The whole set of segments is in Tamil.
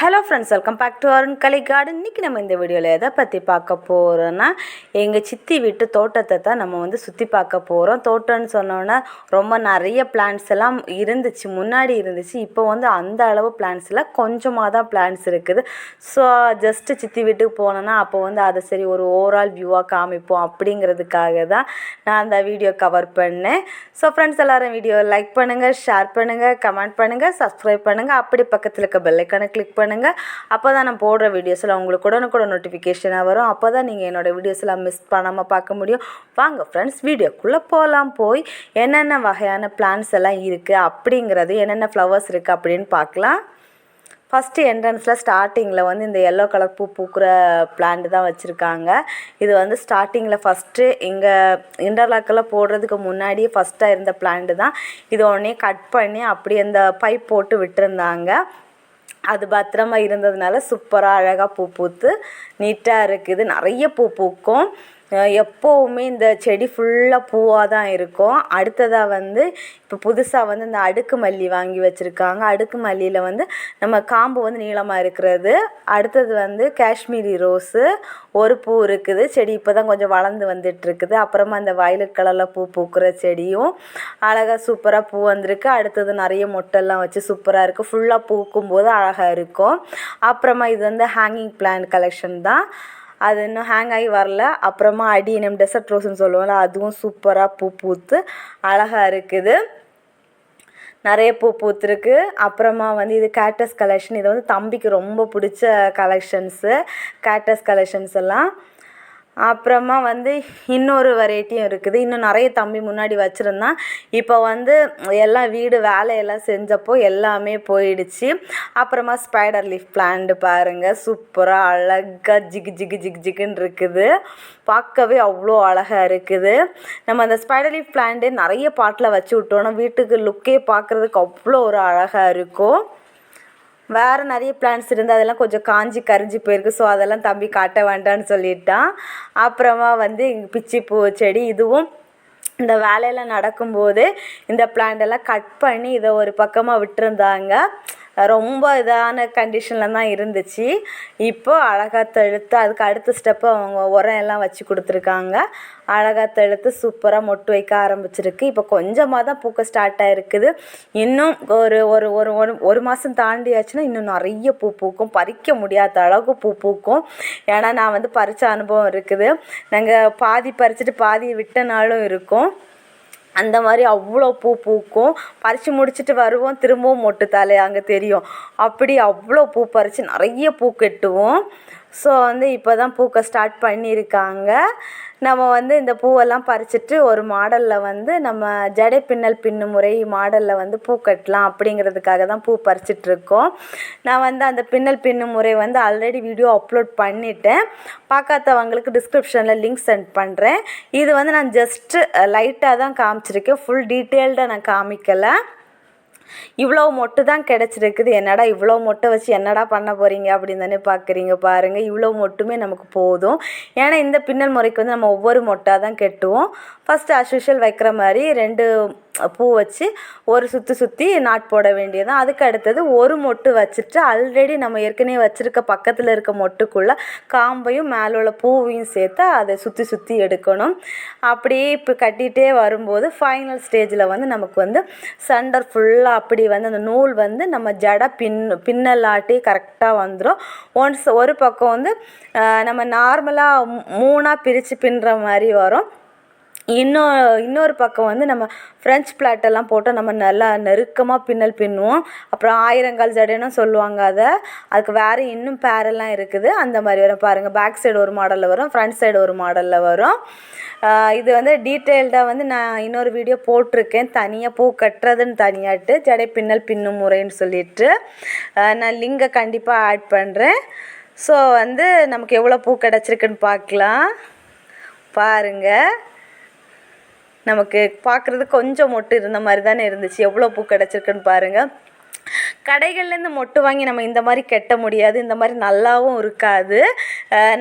Hello friends welcome back to Arun Kalai garden இன்றைக்கி நம்ம இந்த வீடியோவில் எதை பற்றி பார்க்க போகிறோன்னா எங்கள் சித்தி வீட்டு தோட்டத்தை தான் நம்ம வந்து சுற்றி பார்க்க போகிறோம் தோட்டம்னு சொன்னோன்னா ரொம்ப நிறைய பிளான்ஸ் எல்லாம் இருந்துச்சு முன்னாடி இருந்துச்சு. இப்போ வந்து அந்த அளவு பிளான்ஸில் கொஞ்சமாக தான் பிளான்ஸ் இருக்குது. ஸோ ஜஸ்ட்டு சித்தி வீட்டுக்கு போனோன்னா அப்போ வந்து அதை சரி ஒரு ஓவரால் வியூவாக காமிப்போம் அப்படிங்கிறதுக்காக தான் நான் அந்த வீடியோ கவர் பண்ணேன். ஸோ ஃப்ரெண்ட்ஸ் எல்லோரும் வீடியோ லைக் பண்ணுங்கள் ஷேர் பண்ணுங்கள் கமெண்ட் பண்ணுங்கள் சப்ஸ்கிரைப் பண்ணுங்கள் அப்படி பக்கத்தில் இருக்க பெல்லைக்கான கிளிக் பண்ணுங்கள் அப்போ தான் நான் போடுற வீடியோஸில் உங்களுக்கு உடனுக்குடன் நோட்டிஃபிகேஷனாக வரும். அப்போ தான் நீங்கள் என்னோடய வீடியோஸ்லாம் மிஸ் பண்ணாமல் பார்க்க முடியும். வாங்க ஃப்ரெண்ட்ஸ் வீடியோக்குள்ளே போகலாம் போய் என்னென்ன வகையான பிளான்ஸ் எல்லாம் இருக்குது அப்படிங்கிறது என்னென்ன ஃப்ளவர்ஸ் இருக்குது அப்படின்னு பார்க்கலாம். ஃபஸ்ட்டு என்ட்ரன்ஸில் ஸ்டார்டிங்கில் வந்து இந்த எல்லோ கலர் பூ பூக்கிற பிளான்ட் தான் வச்சுருக்காங்க. இது வந்து ஸ்டார்டிங்கில் ஃபஸ்ட்டு இங்கே இன்டர்லாக்கெல்லாம் போடுறதுக்கு முன்னாடியே ஃபஸ்ட்டாக இருந்த பிளான்ட் தான். இது உடனே கட் பண்ணி அப்படி அந்த பைப் போட்டு விட்டுருந்தாங்க. அது பத்திரமா இருந்ததுனால சூப்பராக அழகாக பூ பூத்து நீட்டாக இருக்குது. நிறைய பூ பூக்கும். எப்போவுமே இந்த செடி ஃபுல்லாக பூவாக தான் இருக்கும். அடுத்ததாக வந்து இப்போ புதுசாக வந்து இந்த அடுக்கு மல்லி வாங்கி வச்சுருக்காங்க. அடுக்கு மல்லியில் வந்து நம்ம காம்பு வந்து நீளமாக இருக்கிறது. அடுத்தது வந்து காஷ்மீரி ரோஸு. ஒரு பூ இருக்குது. செடி இப்போ தான் கொஞ்சம் வளர்ந்து வந்துட்டுருக்குது. அப்புறமா இந்த வயலட் கலரில் பூ பூக்கிற செடியும் அழகாக சூப்பராக பூ வந்திருக்கு. அடுத்தது நிறைய மொட்டெல்லாம் வச்சு சூப்பராக இருக்குது ஃபுல்லாக பூக்கும் போது அழகாக இருக்கும். அப்புறமா இது வந்து ஹேங்கிங் பிளான்ட் கலெக்ஷன் தான். அது இன்னும் ஹேங் ஆகி வரல. அப்புறமா அடி நம்ம டெசர்ட் ரோஸ்ன்னு சொல்லுவோம்ல அதுவும் சூப்பராக பூ பூத்து அழகாக இருக்குது. நிறைய பூ பூத்துருக்கு. அப்புறமா வந்து இது கேட்டஸ் கலெக்ஷன் இது வந்து தம்பிக்கு ரொம்ப பிடிச்ச கலெக்ஷன்ஸு கேட்டஸ் கலெக்ஷன்ஸ் எல்லாம். அப்புறமா வந்து இன்னொரு வெரைட்டியும் இருக்குது. இன்னும் நிறைய தம்பி முன்னாடி வச்சுருந்தான். இப்போ வந்து எல்லாம் வீடு வேலையெல்லாம் செஞ்சப்போ எல்லாமே போயிடுச்சு. அப்புறமா ஸ்பைடர் லீஃப் பிளான்ட் பாருங்கள் சூப்பராக அழகாக ஜிகு ஜிகு ஜிகு ஜிகுன்னு இருக்குது. பார்க்கவே அவ்வளோ அழகாக இருக்குது. நம்ம அந்த ஸ்பைடர் லீஃப் பிளான்ட்டு நிறைய பாட்டில் வச்சு விட்டோன்னா வீட்டுக்கு லுக்கே பார்க்குறதுக்கு அவ்வளோ ஒரு அழகாக இருக்கும். வேறு நிறைய பிளான்ஸ் இருந்து அதெல்லாம் கொஞ்சம் காஞ்சி கரிஞ்சு போயிருக்கு. ஸோ அதெல்லாம் தம்பி காட்ட வேண்டாம்னு சொல்லிட்டான். அப்புறமா வந்து இங்க பிச்சி பூ செடி இதுவும் இந்த வேலையெல்லாம் நடக்கும்போது இந்த plant எல்லாம் கட் பண்ணி இதை ஒரு பக்கமாக விட்டுருந்தாங்க. ரொம்ப இதான கண்டிஷனில் தான் இருந்துச்சு. இப்போ அழகாக தெழுத்து அதுக்கு அடுத்த ஸ்டெப்பு அவங்க உரம் எல்லாம் வச்சு கொடுத்துருக்காங்க. அழகாக தெழுத்து சூப்பராக மொட்டு வைக்க ஆரம்பிச்சிருக்கு. இப்போ கொஞ்சமாக தான் பூக்க ஸ்டார்ட் ஆகிருக்குது இன்னும் ஒரு ஒரு ஒரு ஒரு ஒரு மாதம் தாண்டியாச்சுன்னா இன்னும் நிறைய பூ பூக்கும். பறிக்க முடியாத அளவுக்கு பூ பூக்கும். ஏன்னா நான் வந்து பறித்த அனுபவம் இருக்குது. நாங்கள் பாதி பறிச்சுட்டு பாதி விட்ட நாளும் இருக்கும். அந்த மாதிரி அவ்வளோ பூ பூக்கும். பறித்து முடிச்சுட்டு வருவோம். திரும்பவும் மொட்டு தலை அங்கே தெரியும். அப்படி அவ்வளோ பூ பறித்து நிறைய பூ கட்டுவோம். ஸோ வந்து இப்போ தான் பூக்க ஸ்டார்ட் பண்ணியிருக்காங்க. நம்ம வந்து இந்த பூவெல்லாம் பறிச்சிட்டு ஒரு மாடலில் வந்து நம்ம ஜடை பின்னல் பின்னு முறை மாடலில் வந்து பூ கட்டலாம் அப்படிங்கிறதுக்காக தான் பூ பறிச்சிட்ருக்கோம். நான் வந்து அந்த பின்னல் பின்னு முறை வந்து ஆல்ரெடி வீடியோ அப்லோட் பண்ணிட்டேன். பார்க்காதவங்களுக்கு டிஸ்கிரிப்ஷனில் லிங்க் சென்ட் பண்ணுறேன் இது வந்து நான் ஜஸ்ட்டு லைட்டாக தான் காமிச்சிருக்கேன். ஃபுல் டீட்டெயில்டாக நான் காமிக்கலை. இவ்வளோ மொட்டு தான் கிடச்சிருக்குது. என்னடா இவ்வளோ மொட்டை வச்சு என்னடா பண்ண போகிறீங்க அப்படின்னு தானே பார்க்குறீங்க பாருங்கள் இவ்வளோ மொட்டுமே நமக்கு போதும். ஏன்னா இந்த பின்னல் முறைக்கு வந்து நம்ம ஒவ்வொரு மொட்டாக தான் கெட்டுவோம். ஃபஸ்ட்டு அஸ்யூஷுவல் வைக்கிற மாதிரி ரெண்டு பூ வச்சு ஒரு சுற்றி சுற்றி நாட் போட வேண்டியதான் அதுக்கு அடுத்தது ஒரு மொட்டு வச்சுட்டு ஆல்ரெடி நம்ம ஏற்கனவே வச்சுருக்க பக்கத்தில் இருக்க மொட்டுக்குள்ளே காம்பையும் மேலே உள்ள பூவையும் சேர்த்து அதை சுற்றி சுற்றி எடுக்கணும். அப்படியே இப்போ கட்டிகிட்டே வரும்போது ஃபைனல் ஸ்டேஜில் வந்து நமக்கு வந்து சண்டர் ஃபுல்லாக அப்படி வந்து அந்த நூல் வந்து நம்ம ஜடை பின் பின்னலாட்டி கரெக்டாக வந்துடும் ஒன்ஸ் ஒரு பக்கம் வந்து நம்ம நார்மலாக மூணாக பிரித்து பின்னுற மாதிரி வரும். இன்னும் இன்னொரு பக்கம் வந்து நம்ம ஃப்ரெஞ்ச் பிளாட்டெல்லாம் போட்டு நம்ம நல்லா நெருக்கமாக பின்னல் பின்னுவோம். அப்புறம் ஆயிரங்கால் ஜடைன்னு சொல்லுவாங்க அதை. அதுக்கு வேறு இன்னும் பேரெல்லாம் இருக்குது. அந்த மாதிரி வரும். பாருங்கள் பேக் சைடு ஒரு மாடலில் வரும் ஃப்ரண்ட் சைடு ஒரு மாடலில் வரும். இது வந்து டீட்டெயில்டாக வந்து நான் இன்னொரு வீடியோ போட்டிருக்கேன். தனியாக பூ கட்டுறதுன்னு தனியாட்டு ஜடை பின்னல் பின்னும் முறைன்னு சொல்லிட்டு. நான் லிங்கை கண்டிப்பாக ஆட் பண்ணுறேன் ஸோ வந்து நமக்கு எவ்வளோ பூ கிடச்சிருக்குன்னு பார்க்கலாம். பாருங்கள் நமக்கு பார்க்குறது கொஞ்சம் மொட்டு இருந்த மாதிரி தானே இருந்துச்சு. எவ்வளோ பூ கிடச்சிருக்குன்னு பாருங்கள் கடைகள்லேருந்து மொட்டு வாங்கி நம்ம இந்த மாதிரி கட்ட முடியாது இந்த மாதிரி நல்லாவும் இருக்காது.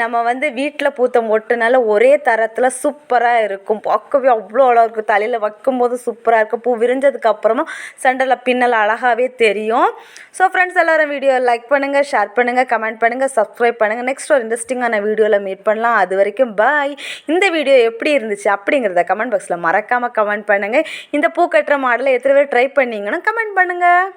நம்ம வந்து வீட்டில் பூத்த மொட்டுனால ஒரே தரத்தில் சூப்பராக இருக்கும். பார்க்கவே அவ்வளோ அழகாக இருக்கும். தலையில் வைக்கும்போது சூப்பராக இருக்கும். பூ விரிஞ்சதுக்கு அப்புறமா சென்டரில் பின்னல் அழகாகவே தெரியும். ஸோ ஃப்ரெண்ட்ஸ் எல்லாரும் வீடியோ லைக் பண்ணுங்கள் ஷேர் பண்ணுங்கள் கமெண்ட் பண்ணுங்கள் சப்ஸ்கிரைப் பண்ணுங்கள் நெக்ஸ்ட் ஒரு இன்ட்ரெஸ்டிங்கான வீடியோவில் மீட் பண்ணலாம். அது வரைக்கும் பாய் இந்த வீடியோ எப்படி இருந்துச்சு அப்படிங்கிறத கமெண்ட் பாக்ஸில் மறக்காமல் கமெண்ட் பண்ணுங்கள் இந்த பூ கட்டுற மாடலை எத்தனை பேர் ட்ரை பண்ணிங்கன்னா கமெண்ட் பண்ணுங்கள்